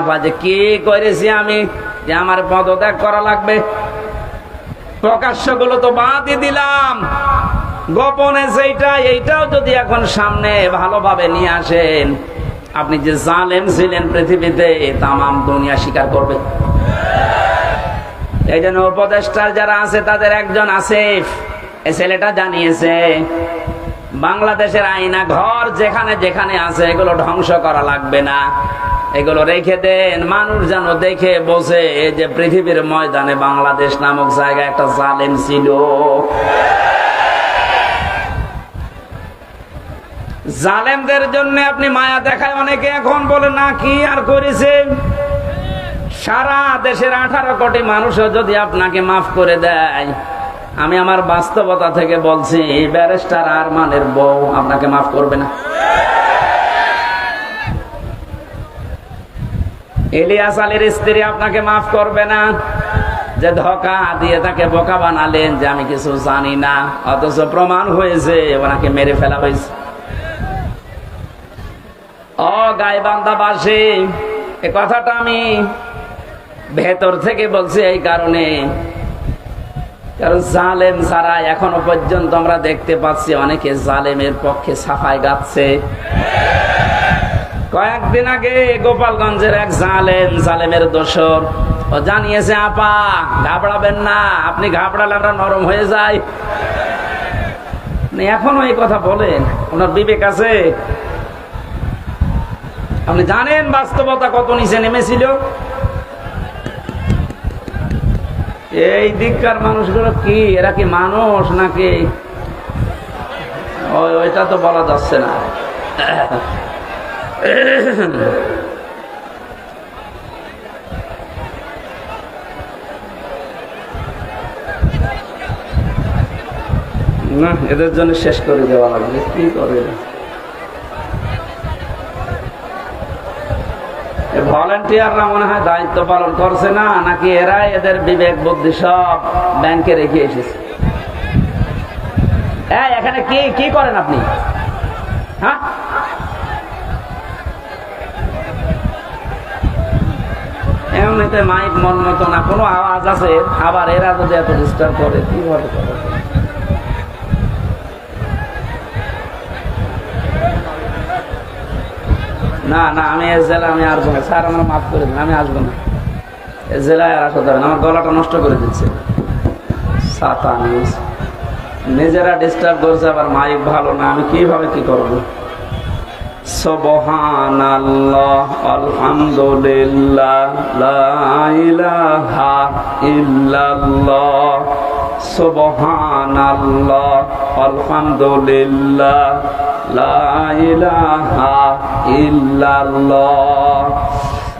আপা কি করেছি আমি? যে আমার পদত্যাগ করা লাগবে। প্রকাশ্যগুলো তো বাদই দিলাম। গোপনে সেইটা এইটাও যদি এখন সামনে ভালোভাবে নিয়ে আসেন, আপনি যে জালেম ছিলেন পৃথিবীতে, তামাম দুনিয়া স্বীকার করবে। এই জন্য উপদেষ্টার যারা আছে, তাদের একজন আসিফ এই ছেলেটা জানিয়েছে, বাংলাদেশের আইনা ঘর যেখানে যেখানে আছে, এগুলো ধ্বংস করা লাগবে না। এগুলো রেখে দেন। মানুষ যেন দেখে বসে যে পৃথিবীর ময়দানে বাংলাদেশ নামক জায়গায় একটা জালেম ছিল। জালেমদের জন্য আপনি মায়া দেখায় অনেকে এখন বলে, না, কি আর করেছে? সারা দেশের আঠারো কোটি মানুষও যদি আপনাকে মাফ করে দেয়, আমি আমার বাস্তবতা থেকে বলছি, ব্যারিস্টার আর মানের বউ আপনাকে মাফ করবে না। ইলিয়াস আলীর স্ত্রী আপনাকে মাফ করবে না? যে ধোকা দিয়ে তাকে বোকা বানালেন যে আমি কিছু জানি না, অথচ প্রমাণ হয়েছে, ওনাকে মেরে ফেলা হয়েছে। ও গাইবান্ধাবাসী, এ কথাটা আমি ভেতর থেকে বলছি এই কারণে। কারণ জালেম ছাড়া এখনও পর্যন্ত আমরা দেখতে পাচ্ছি অনেকে জালেমের পক্ষে সাফাই গাচ্ছে। কয়েকদিন আগে গোপালগঞ্জের এক জালেম, জালেমের দোসর ও জানিয়েছে, আপা, ঘাবড়াবেন না, আপনি ঘাবড়ালে আমরা নরম হয়ে যাই। এখনও এই কথা বলেন, ওনার বিবেক আছে? আপনি জানেন বাস্তবতা কত নিচে নেমেছিল? এই দিককার মানুষগুলো কি, এরা কি মানুষ নাকি? ওইটা তো বলা যাচ্ছে না। না, এদের জন্য শেষ করে দেওয়া লাগবে কি করে? ভলেন্টিয়াররা মনে হয় দায়িত্ব পালন করছে না, নাকি এরাই এদের বিবেক, বুদ্ধি সব ব্যাংকে রেখে এসেছে? এখানে কি কি করেন আপনি হ্যাঁ এমনিতে মাইক মন মতো না, কোনো আওয়াজ আছে? আবার এরা যদি এত ডিস্টার্ব করে কীভাবে করে না না, আমি এ জেলা আমি আসব না। স্যার, আমার মাফ করে দিন, আমি আসব না। এ জেলায় আর আসতে হবে না। আমার গলাটা নষ্ট করে দিচ্ছে। সাতা নিজেরা ডিস্টার্ব করছে, আবার মাইক ভালো না, আমি কীভাবে কি করব? সুবহানাল্লাহ, আলহামদুলিল্লাহ ইল্লাল্লাহ, সুবহানাল্লাহ, আলহামদুলিল্লাহ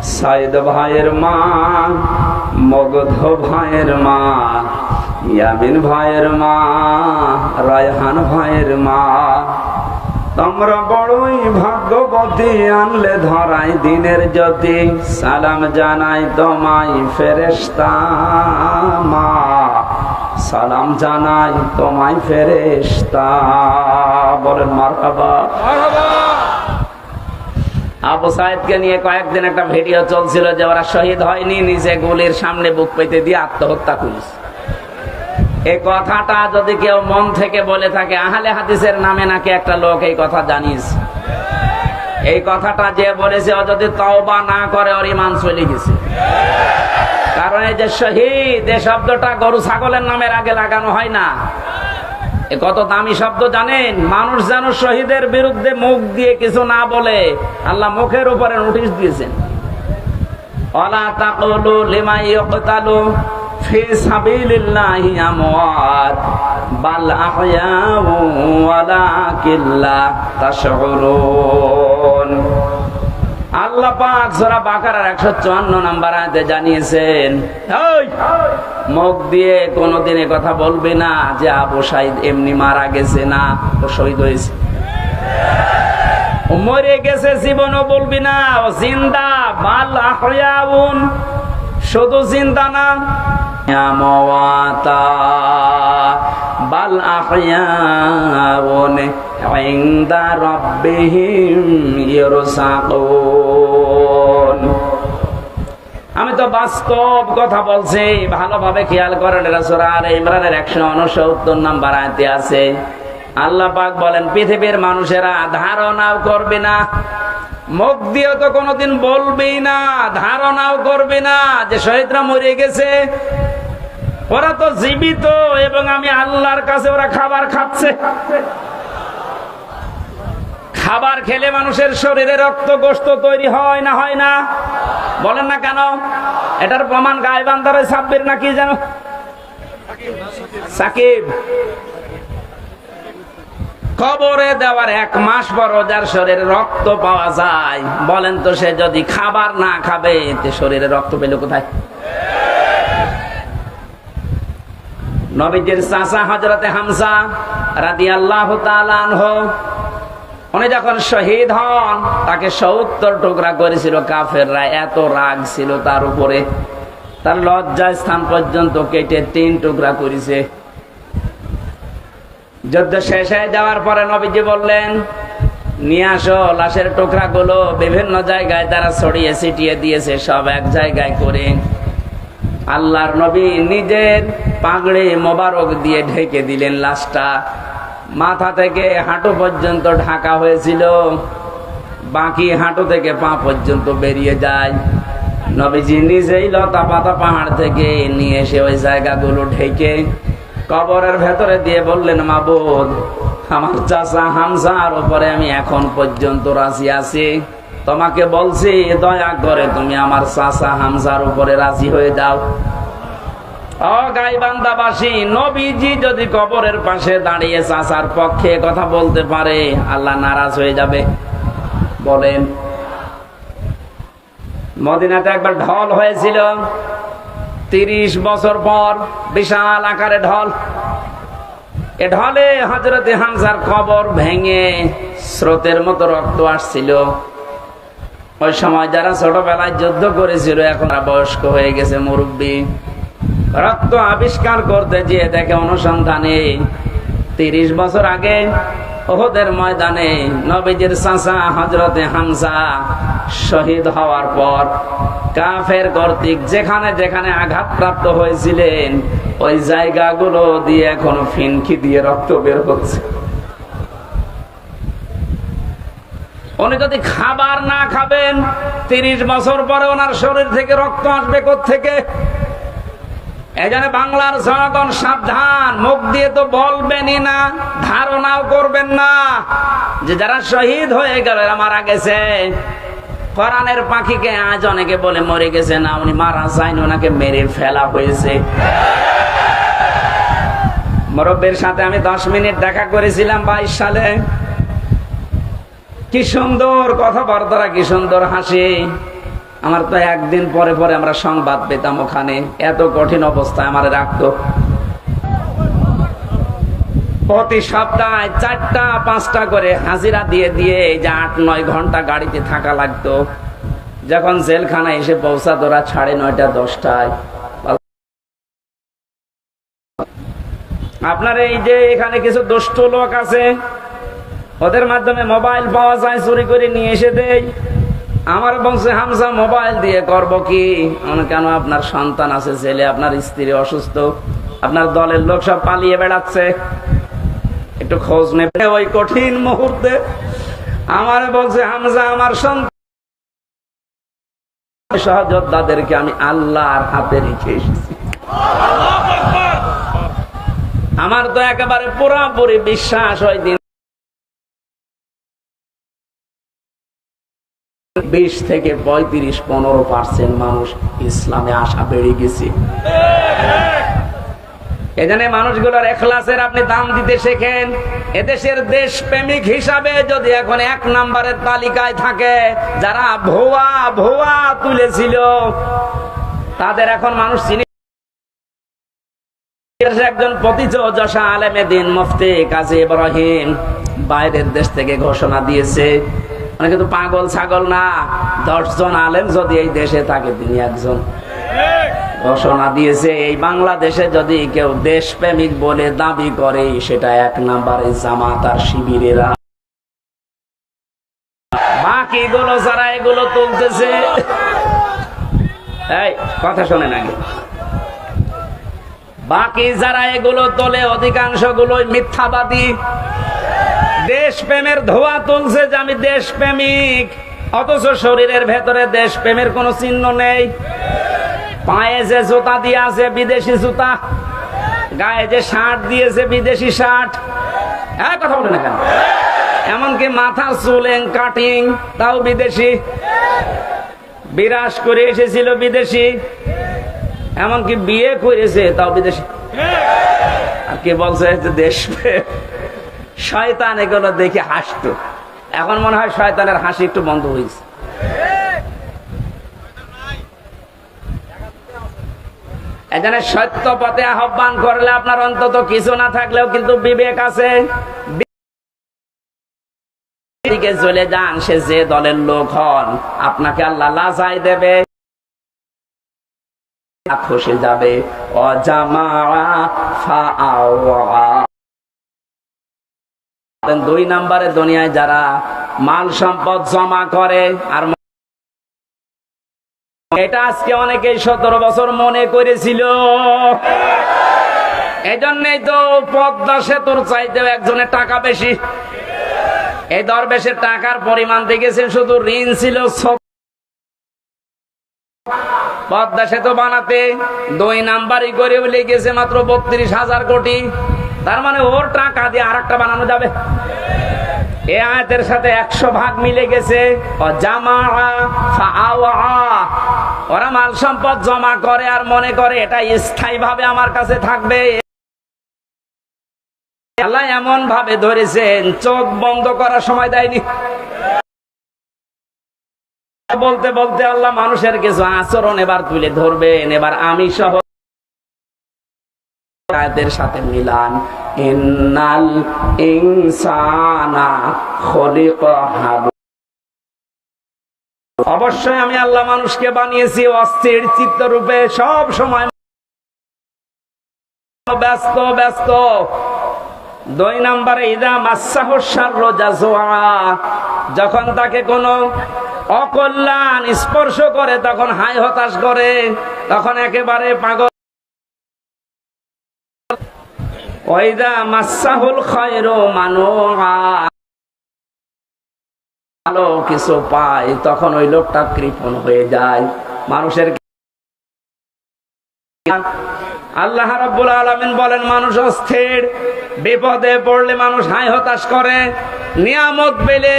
সাইদ ভাইয়ের মা, মগধ ভাইয়ের মা, ইয়ামিন ভাইয়ের মা, রায়হান ভাইয়ের মা তোমরা বড়ই ভাগ্যবতী, আনলে ধরাই দিনের জ্যোতি। সালাম জানাই তোমায় ফেরেস্তা মা। সালাম জানাই তোমায় ফেরেস্তা বলেন, মারহাবা। আবু সাহেদকে নিয়ে কয়েকদিন একটা ভিডিও চলছিল যে ওরা শহীদ হয়নি, নিজে গুলির সামনে বুক পেতে দিয়ে আত্মহত্যা করেছে। এই কথাটা যদি কেউ মন থেকে বলে থাকে, আহলে হাদিসের নামে নাকি একটা লোক এই কথা জানিস এই কথাটা যে বলেছে, ও যদি তওবা না করে, ওর ইমান চলে গেছে। কারণ এই যে শহীদ এই শব্দটা গরু ছাগলের নামের আগে লাগানো হয় না। কত দামি শব্দ জানেন? মানুষ যেন শহীদের বিরুদ্ধে মুখ দিয়ে কিছু না বলে, আল্লাহ মুখের উপরে নোটিশ দিয়েছেন। অলা তাকলু লিমাই ফি বাকারার 154 নাম্বার জানিয়েছেন মুখ দিয়ে কোনদিন কথা বলবে না যে আবু সাইদ এমনি মারা গেছে না, ও শহীদ হয়েছে। মরে গেছে, জীবনও বলবি না, ও জিন্দা, বাল আহ শুধু জিন্দা না আমি তো বাস্তব কথা বলছি, ভালোভাবে খেয়াল করেন ইমরানের একশো উনসত্তর নাম্বার আয়তে আছে। আল্লাহ পাক বলেন, পৃথিবীর মানুষেরা ধারণাও করবে না, মুখ দিয়ে তো কোনোদিন বলবেই না, ধারণাও করবে না যে শহীদরা মরে গেছে ওরা তো জীবিত এবং আমি আল্লাহর কাছে ওরা খাবার খাচ্ছে। খাবার খেলে মানুষের শরীরে রক্ত গোস্ত তৈরি হয় না হয় না? বলেন না কেন? এটার প্রমাণ গায়ে বান্দারে সাব্বির নাকি জানো? সাকিব। কবরে দেওয়ার এক মাস পর যার শরীরে রক্ত পাওয়া যায়। বলেন তো সে যদি খাবার না খাবে শরীরে রক্ত পেলে কোথায়? নবীজির চাচা হজরতে হামসা রাদি আল্লাহ উনি যখন শহীদ হন, তাকে সত্তর টুকরা করেছিল কাফেররা, এত রাগ ছিল তার উপরে। তার লজ্জা স্থান পর্যন্ত কেটে তিন টুকরা করেছে। যুদ্ধ শেষ হয়ে যাওয়ার পরে নবীজি বললেন, নিয়ে আসো, লাশের টুকরা গুলো বিভিন্ন জায়গায় তারা ছড়িয়ে ছিটিয়ে দিয়েছে, সব এক জায়গায় করে। আল্লাহর নবী নিজের পাগড়ে মোবারক দিয়ে ঢেকে দিলেন লাশটা। মাথা থেকে হাঁটু পর্যন্ত ঢাকা হয়েছিল। বাকি হাঁটু থেকে পা পর্যন্ত বেরিয়ে যায়। নবীজি নিজেই লতা পাতা পাহাড় থেকে নিয়ে এসে ওই জায়গাগুলো ঢেকে কবরের ভেতরে দিয়ে বললেন, মাবুদ, আমার চাচা হামসার উপরে আমি এখন পর্যন্ত রাজি আছি। তোমাকে বলছে, দয়া করে তুমি আমার চাচা হামসার উপরে রাজি হয়ে যাও। যদি কবরের পাশে দাঁড়িয়ে কথা বলতে পারে মদিনাতে একবার ঢল হয়েছিল। তিরিশ বছর পর বিশাল আকারে ঢল। এ ঢলে হজরতে হামসার কবর ভেঙে স্রোতের মতো রক্ত আসছিল। ওই সময় যারা ছোটবেলায় যুদ্ধ করেছিল, এখন বয়স্ক হয়ে গেছে, মুরব্বী। রক্ত আবিষ্কার করতে গিয়ে দেখে অনুসন্ধানে, তিরিশ বছর আগে ওহদের ময়দানে নবীজির চাচা হজরতে হামসা শহীদ হওয়ার পর কাফের কর্তৃক যেখানে যেখানে আঘাতপ্রাপ্ত হয়েছিলেন, ওই জায়গাগুলো দিয়ে এখন ফিনকি দিয়ে রক্ত বের হচ্ছে। উনি যদি খাবার না খাবেন, তিরিশ বছর পরে ওনার শরীর থেকে রক্ত আসবে থেকে এখানে বাংলার জনগণ সাবধান, মুখ দিয়ে তো বলবেনই না, ধারণাও করবেন না। যে যারা শহীদ হয়ে গেল, এরা মারা গেছে। কোরআনের পাখিকে আজ অনেকে বলে মরে গেছে না, উনি মারা যায়নি, ওনাকে মেরে ফেলা হয়েছে। মুরব্বের সাথে আমি দশ মিনিট দেখা করেছিলাম বাইশ সালে। কি সুন্দর কথাবার্তারা, কি সুন্দর হাসি। আমার তো একদিন পরে পরে আমরা সংবাদ পেতাম ওখানে। এত কঠিন অবস্থায় আমার রাখতো। প্রতি সপ্তাহে চারটা, পাঁচটা করে হাজিরা দিয়ে দিয়ে এই যে আট, নয় ঘণ্টা গাড়িতে থাকা লাগতো। যখন জেলখানা এসে পৌঁছা তোরা সাড়ে নয়টা, দশটায়। আপনার এই যে এখানে কিছু দুষ্ট লোক আছে? ওদের মাধ্যমে মোবাইল পাওয়া যায়, চুরি করে নিয়ে এসে দেয়। আমার বংশে হামসা মোবাইল দিয়ে করব কি? কেন আপনার সন্তান আছে, ছেলে, আপনার স্ত্রী অসুস্থ, আপনার দলের লোক সব পালিয়ে বেড়াচ্ছে। একটু খোঁজ নেবে ওই কঠিন মুহূর্তে। আমার বলছে হামজা, আমার সন্তান। সহযোদ্ধাদেরকে আমি আল্লাহর হাতে রেখে এসেছি। আমার তো একেবারে পুরাপুরি বিশ্বাস ওই দিন বিশ থেকে পঁয়ত্রিশ, পনেরো পার্সেন্ট মানুষ ইসলামে আসা বেড়ে গেছে। এখানে মানুষগুলোর এখলাসের আপনি দাম দিতে শেখেন। এদেশের দেশ প্রেমিক হিসাবে যদি এখন এক নাম্বারের তালিকায় থাকে, যারা ভুয়া ভুয়া তুলেছিল, তাদের এখন মানুষ চিনি একজন পতিত যশা আলেমে দিন মুফতি কাজী ইব্রাহিম বাইরের দেশ থেকে ঘোষণা দিয়েছে। মানে কিন্তু পাগল ছাগল না। দশজন আলেম যদি এই দেশে থাকে, তিনি একজন। ঘোষণা দিয়েছে, এই বাংলাদেশে যদি কেউ দেশপ্রেমিক বলে দাবি করে, সেটা এক নাম্বারে জামাত আর শিবিরেরা। বাকিগুলো যারা এগুলো তুলতেছে, এই, কথা শোনেন আগে। বাকি যারা এগুলো তোলে অধিকাংশ গুলোই মিথ্যাবাদী। দেশ প্রেমের ধোয়া তুলছে যে আমি দেশ প্রেমিক অথচ শরীরের ভেতরে দেশ প্রেমের কোনো চিহ্ন নেই। পায়ে যে জুতা দিয়ে আছে বিদেশি জুতা, গায়ে যে শার্ট দিয়েছে বিদেশি শার্ট। হ্যাঁ কথা বলে না কেন? এমনকি মাথার চুলেন কাটিং, তাও বিদেশি। বিরাজ করে এসেছিল বিদেশি। এমনকি বিয়ে করেছে, তাও বিদেশি। আর কে বলছে যে দেশ প্রেম। শয়তান এগুলো দেখে হাসতো। এখন মনে হয় শয়তানের হাসি একটু বন্ধ হয়েছে এখানে সত্য পথে আহ্বান করলে আপনার অন্তত কিছু না থাকলেও কিন্তু বিবেক আছে। চলে যান, সে যে দলের লোক হন, আপনাকে আল্লাহ লাজাই দেবে। খসে যাবে। অজামা দুই নম্বরে দুনিয়ায় যারা মাল সম্পদ জমা করে আর এটা আজকে অনেকেই সতেরো বছর মনে করেছিল। এই জন্যই তো পদ্মা সেতুর চাইতেও একজনের টাকা বেশি। এই দরবেশের টাকার পরিমাণ দেখেছেন? শুধু ঋণ ছিল পদ্মা সেতু বানাতে দুই নাম্বারই করে লেগেছে মাত্র বত্রিশ হাজার কোটি। তার মানে ওর টাকা দিয়ে আর একটা বানানো যাবে। এ আয়াতের সাথে একশো ভাগ মিলে গেছে। ওরা মাল সম্পদ জমা করে আর মনে করে এটা স্থায়ী ভাবে আমার কাছে থাকবে। আল্লাহ এমন ভাবে ধরেছেন, চোখ বন্ধ করার সময় দেয়নি। বলতে বলতে আল্লাহ মানুষের কিছু আচরণ এবার তুলে ধরবেন। এবার আমি সহ আয়াতের সাথে মিলান। ইন্নাল ইনসানা খলিকা হালু অবশ্যই আমি আল্লাহ মানুষকে বানিয়েছি, অস্থির চিত্তরূপে সব সময় ব্যস্ত ব্যস্ত। দুই নম্বরে, ইদা মাসাহসার যখন তাকে কোনো অকল্যাণ স্পর্শ করে, তখন হাই হতাশ করে, তখন একেবারে পাগল মাসাহুল ভালো কিছু পায়, তখন ওই লোকটা কৃপণ হয়ে যায়। মানুষের আল্লাহ রাব্বুল আলামিন বলেন, মানুষ অস্থির, বিপদে পড়লে মানুষ হাই হতাশ করে। নিয়ামত পেলে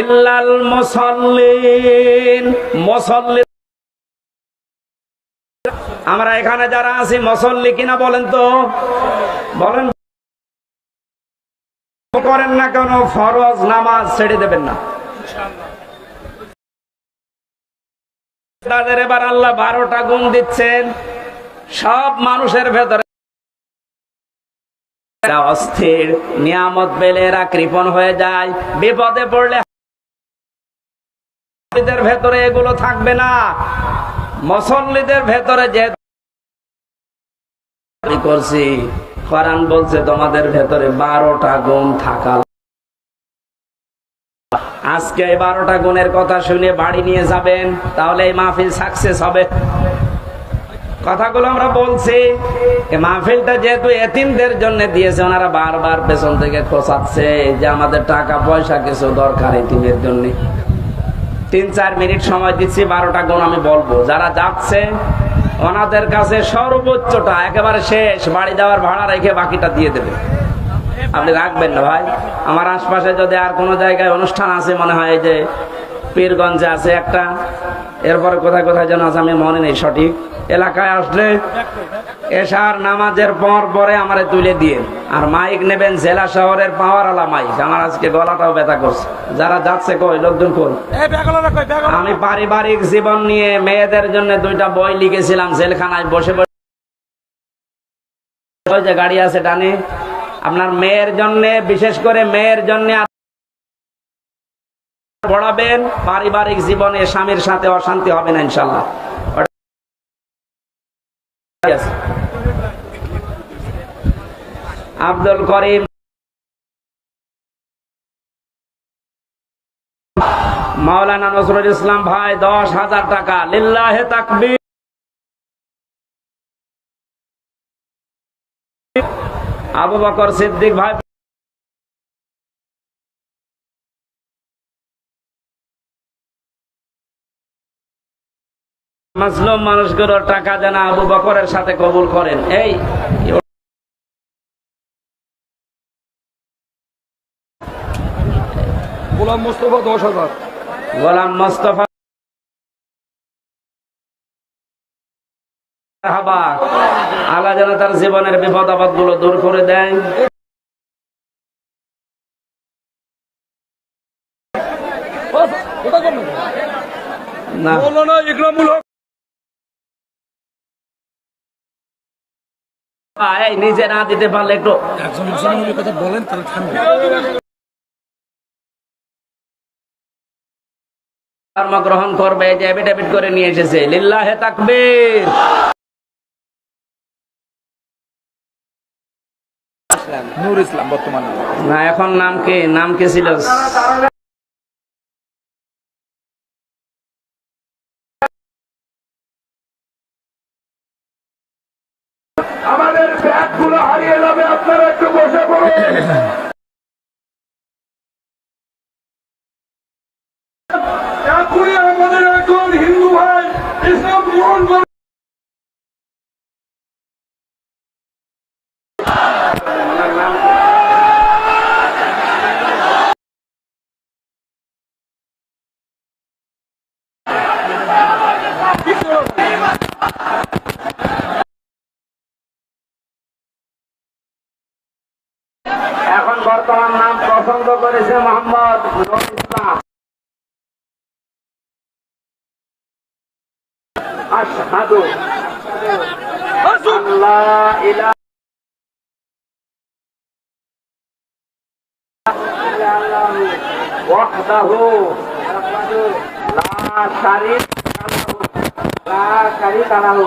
ইল্লাল মুসাল্লিন মুসাল্লি আমরা এখানে যারা আছি, মুসল্লি কিনা বলেন তো? বলেন। করেন না কেন, ফরজ নামাজ ছেড়ে দেবেন না। তাদের এবার আল্লাহ বারোটা গুণ দিচ্ছেন। সব মানুষের ভেতরে অস্থির, নিয়ামত পেলে এরা কৃপণ হয়ে যায়। বিপদে পড়লে ভেতরে এগুলো থাকবে না। মুসল্লিদের ভেতরে যে আমি করছি। কোরআন বলছে, তোমাদের ভেতরে বারোটা গুণ থাকা আজকে এই বারোটা গুণের কথা শুনে বাড়ি নিয়ে যাবেন, তাহলে এই মাহফিল সাকসেস হবে। কথাগুলো আমরা বলছি মাহফিলটা যেহেতু এতিমদের জন্য দিয়েছে, ওনারা বারবার পেছন থেকে খোঁচাচ্ছে যে আমাদের টাকা, পয়সা কিছু দরকার এতিমের জন্য। তিন চার মিনিট সময় দিচ্ছি, বারোটা গুণ আমি বলব। যারা যাচ্ছে ওনাদের কাছে সর্বোচ্চটা একেবারে শেষ। বাড়ি দেওয়ার ভাড়া রেখে বাকিটা দিয়ে দেবে। আপনি রাখবেন না ভাই। আমার আশপাশে যদি আর কোনো জায়গায় অনুষ্ঠান আছে, মনে হয় যে পীরগঞ্জে আছে একটা। এরপরে কোথায় কোথায় যেন আছে আমি মনে নেই সঠিক। এলাকায় আসলে এশার নামাজের পর পরে আমারে তুলে দিয়ে। আর মাইক নেবেন জেলা শহরের পাওয়ারওয়ালা মাইক। আমার আজকে গলাটাও ব্যথা করছে। যারা যাচ্ছে কই? লোকজন কই? আমি পারিবারিক জীবন নিয়ে মেয়েদের জন্য দুইটা বই লিখেছিলাম জেলখানায়। বসে বসে গাড়ি আছে ডানে। আপনার মেয়ের জন্য বিশেষ করে মেয়ের জন্য পড়াবেন, পারিবারিক জীবনে স্বামীর সাথে অশান্তি হবে না ইনশাল্লাহ আব্দুল করিম মাওলানা নজরুল ইসলাম ভাই, দশ হাজার টাকা। লিল্লাহে তাকবীর। আবু বকর সিদ্দিক ভাই মাসলুম মানুষগুলোর টাকা যেন আবু বকরের সাথে কবুল করেন। এই গোলাম মোস্তফা দশ হাজার। গোলাম মোস্তফা আল্লাহ যেন তার জীবনের বিপদ আপদগুলো দূর করে দেয় কোথা করবেন না মৌলানা ইকরামুল হক এই নিজে না দিতে পারলে একটু কথা বলেন তাহলে থামবে। কর্ম গ্রহণ করবে যে এফিডেভিট করে নিয়ে এসেছে। লিল্লাহে তাকবীর। নূর ইসলাম বর্তমানে না এখন নাম কি? নাম কি ছিল? はい。এখন বর্তমান নাম পছন্দ করেছে মোহাম্মদ ইসলাম। আশহাদু আল্লা ইলাহা ইল্লাল্লাহু ওয়াহদাহু লা শারীকা লাহু লা শারীকা লাহু।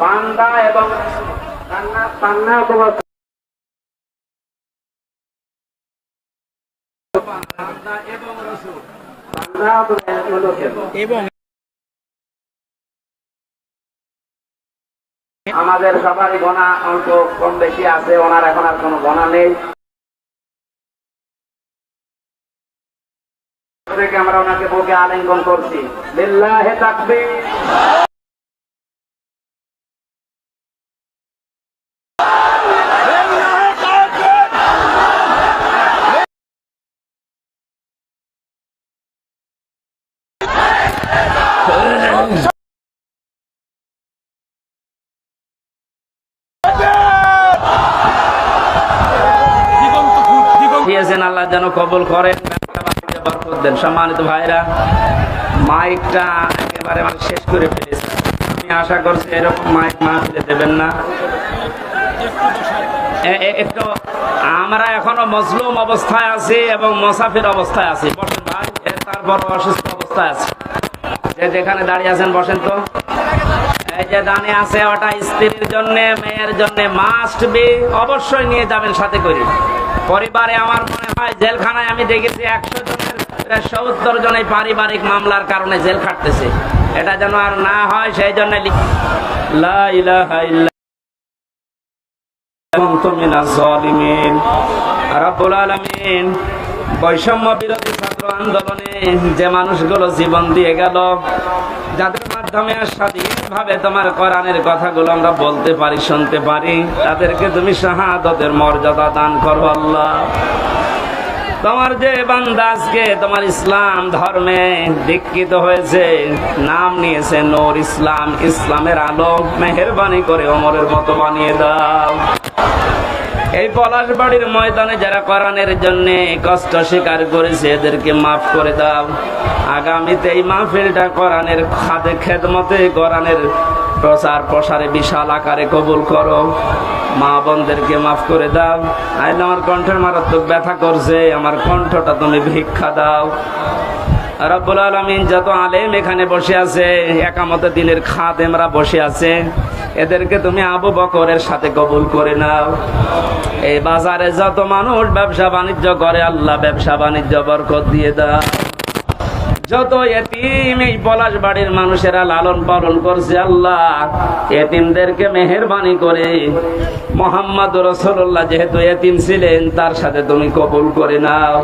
পান্ডা এবং অথবা আমাদের সবারই গোনা অল্প কম বেশি আছে ওনার এখন আর কোনো গোনা নেই। থেকে আমরা ওনাকে বুকে আলিঙ্গন করছি। লিল্লাহে তাকবীর। যেন কবুল করেন দেন। সম্মানিত ভাইরা, মাইকটা একেবারে মানে শেষ করে ফেলেছে। আমি আশা করছি এরকম মাইক মাহফিলে দেবেন না। একটু আমরা এখনও মজলুম অবস্থায় আছি এবং মোসাফির অবস্থায় আছি। বসেন ভাই তারপর অসুস্থ অবস্থায় আছে। যে যেখানে দাঁড়িয়ে আছেন, বসেন তো। এই যে দানে আছে ওটা স্ত্রীর জন্য, মেয়ের জন্য মাস্ট বি, অবশ্যই নিয়ে যাবেন সাথে করে। পরিবারে আমার মনে হয় জেলখানায় আমি দেখেছি একশো জনের সত্তর জন এই পারিবারিক মামলার কারণে জেল খাটতেছে। এটা যেন আর না হয়, সেই জন্য বৈষম্য বিরোধী ছাত্র আন্দোলনে যে মানুষগুলো জীবন দিয়ে গেল, যাদের মাধ্যমে স্বাধীনভাবে তোমার কোরআনের কথাগুলো আমরা বলতে পারি, শুনতে পারি। তাদেরকে তুমি শাহাদতের মর্যাদা দান করো আল্লাহ। তোমার যে বান্দা আজকে তোমার ইসলাম ধর্মে দীক্ষিত হয়েছে, নাম নিয়েছে নূর ইসলাম। ইসলামের আলো মেহরবানি করে ওমরের মতো বানিয়ে দাও। এই পলাশ বাড়ির ময়দানে যারা কোরআনের জন্য কষ্ট স্বীকার করেছে, এদেরকে মাফ করে দাও। আগামীতে এই মাহফিলটা কোরআনের খাদে খেদমতে, কোরআনের প্রচার প্রসারে বিশাল আকারে কবুল করো। মা বোনদেরকে মাফ করে দাও। আইলে আমার কণ্ঠের মারাত্মক ব্যথা করছে, আমার কণ্ঠটা তুমি ভিক্ষা দাও। রব্বুল আলমিন যত আলেম এখানে বসে আছে একামতে দিনের খাদেমরা বসে আছে, এদেরকে তুমি আবু বকরের সাথে কবুল করে নাও। এই বাজারে যত মানুষ ব্যবসা বাণিজ্য করে, আল্লাহ ব্যবসা বাণিজ্য বরকত দিয়ে দাও। যত এতিম এই পলাশ বাড়ির মানুষেরা লালন পালন করছে, আল্লাহ এতিমদেরকে মেহরবানি করে মোহাম্মদ রসুল্লাহ যেহেতু এতিম ছিলেন, তার সাথে তুমি কবুল করে নাও।